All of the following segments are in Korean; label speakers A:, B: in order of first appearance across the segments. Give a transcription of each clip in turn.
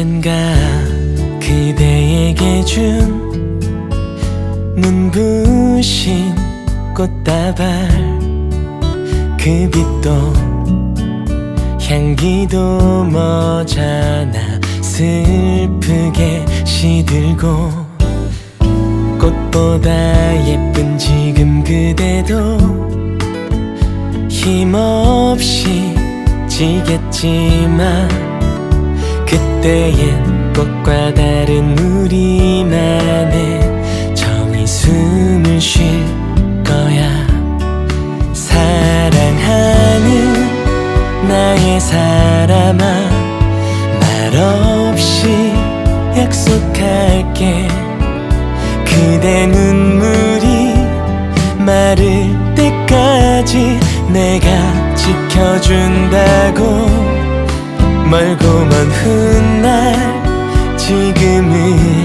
A: 언젠가 그대에게 준 눈부신 꽃다발 그 빛도 향기도 머잖아 슬프게 시들고 꽃보다 예쁜 지금 그대도 힘없이 지겠지만 그때엔 꽃과 다른 우리만의 정이 숨을 쉴 거야. 사랑하는 나의 사람아 말없이 약속할게. 그대 눈물이 마를 때까지 내가 지켜준다고 먼 훗날 지금을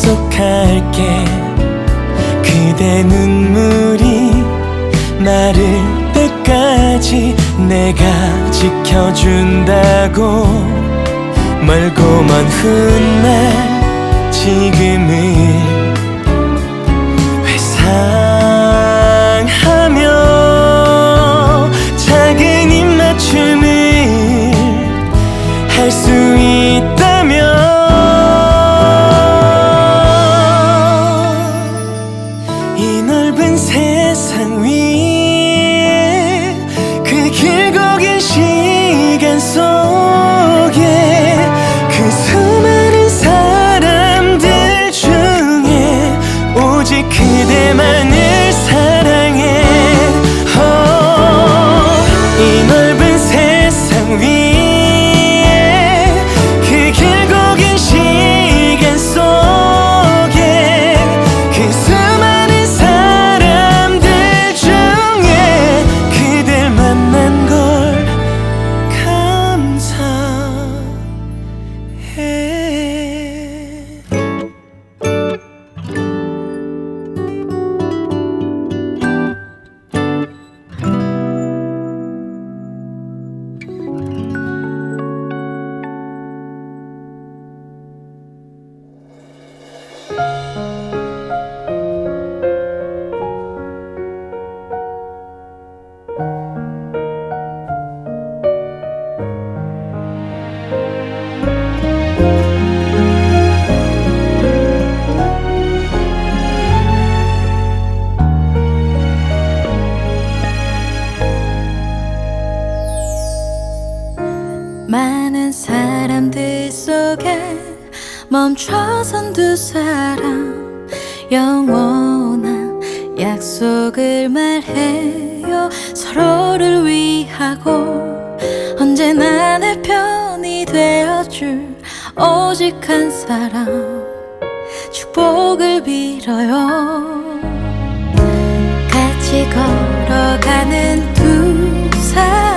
A: 약속할게. 그대 눈물이 마를 때까지 내가 지켜준다고 멀고 먼 훗날 지금을 회상 많은 사람들 속에
B: 멈춰선 두 사람 영원한 약속을 말해요. 서로를 위하고 언제나 내 편이 되어줄 오직 한 사람 축복을 빌어요. 같이 걸어가는 두 사람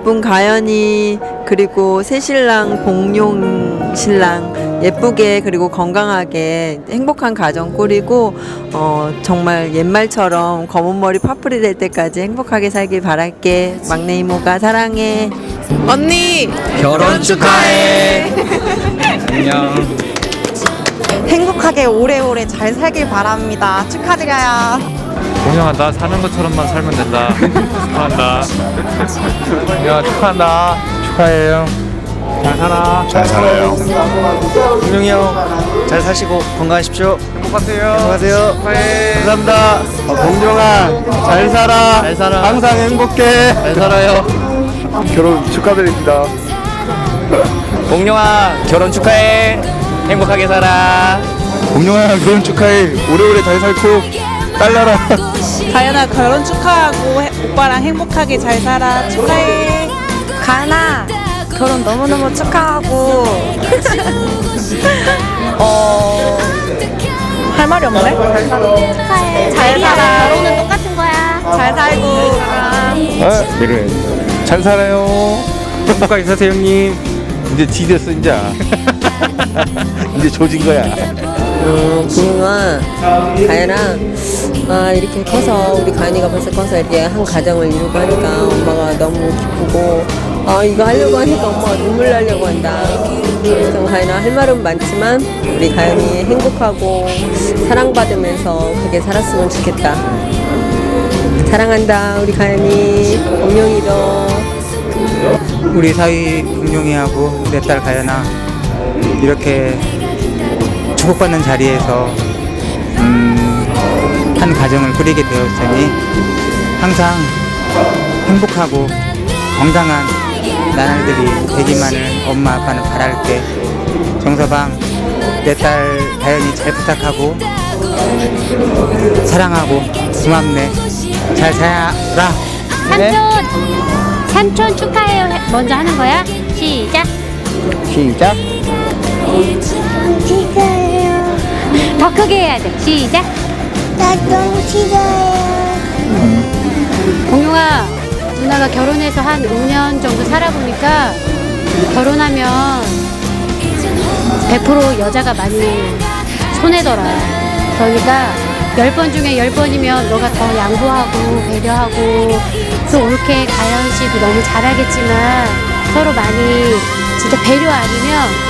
C: 이쁜 가연이 그리고 새신랑 공룡 신랑 예쁘게 그리고 건강하게 행복한 가정 꾸리고 어, 정말 옛말처럼 검은 머리 파풀이 될 때까지 행복하게 살길 바랄게 막내 이모가 사랑해 언니
A: 결혼 축하해
D: 안녕.
E: 행복하게 오래오래 잘 살길 바랍니다. 축하드려요.
D: 공영아 나 사는 것처럼만 살면 된다. 축하한다. 야 축하한다. 축하해요. 잘 살아.
F: 잘 살아요.
A: 분명히 형잘 사시고 건강하십시오 행복하세요.
D: 축하해.
A: 감사합니다 공룡아 잘 살아 잘 살아 항상 행복해 잘 살아요
F: 결혼 축하드립니다.
A: 공룡아 결혼 축하해 행복하게 살아
F: 공룡아 결혼 축하해. 오래오래 잘 살고 딸나라.
E: 가연아 결혼 축하하고 해- 오빠랑 행복하게 잘 살아. 축하해. 가연아 결혼 너무너무 축하하고 어... 할 말이 없네? 축하해. 잘 살아. 결혼은 똑같은 거야. 잘 살고.
F: 아, 그래. 잘 살아요.
D: 행복하게 사세요 형님.
F: 이제 지 됐어 이제. 이제 조진 거야.
C: 어, 공룡아 가연아 아, 이렇게 커서 우리 가연이가 벌써 커서 이렇게 한 가정을 이루고 하니까 엄마가 너무 기쁘고 아 이거 하려고 하니까 엄마가 눈물 나려고 한다. 그래서 가연아 할 말은 많지만 우리 가연이 행복하고 사랑받으면서 그렇게 살았으면 좋겠다. 사랑한다 우리 가연이. 공룡이도
G: 우리 사위 공룡이하고 내 딸 가연아 이렇게 축복받는 자리에서 음, 한 가정을 꾸리게 되었으니 항상 행복하고 건강한 나날들이 되기만을 엄마 아빠는 바랄게. 정서방 내딸 가연이 잘 부탁하고 사랑하고 고맙네. 잘 살아라.
H: 삼촌 삼촌 축하해요. 해- 먼저 하는 거야? 시작.
G: 시작.
H: 축하해요 더 크게 해야 돼. 시작. 나좀 축하해요. 공룡아 누나가 결혼해서 한 5년 정도 살아보니까 결혼하면 100% 여자가 많이 손해더라. 그러니까 10번 중에 10번이면 너가 더 양보하고 배려하고 또 옳게 가연 씨도 너무 잘하겠지만 서로 많이 진짜 배려 아니면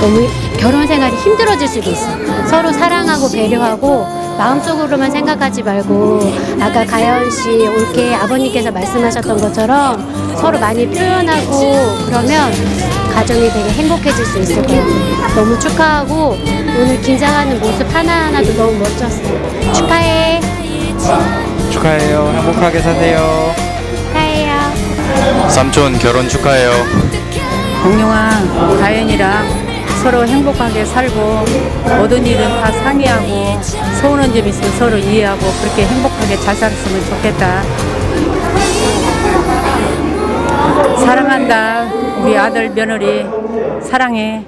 H: 너무 결혼 생활이 힘들어질 수도 있어. 서로 사랑하고 배려하고 마음속으로만 생각하지 말고 아까 가연 씨 옳게 아버님께서 말씀하셨던 것처럼 서로 많이 표현하고 그러면 가정이 되게 행복해질 수 있을 것 같아요. 너무 축하하고 오늘 긴장하는 모습 하나하나도 너무 멋졌어. 축하해.
D: 축하해요. 행복하게 사세요.
H: 축하해요.
F: 삼촌 결혼 축하해요.
I: 공룡아, 가연이랑 서로 행복하게 살고 모든 일은 다 상의하고 서운한 점 있으면 서로 이해하고 그렇게 행복하게 잘 살았으면 좋겠다. 사랑한다. 우리 아들 며느리 사랑해.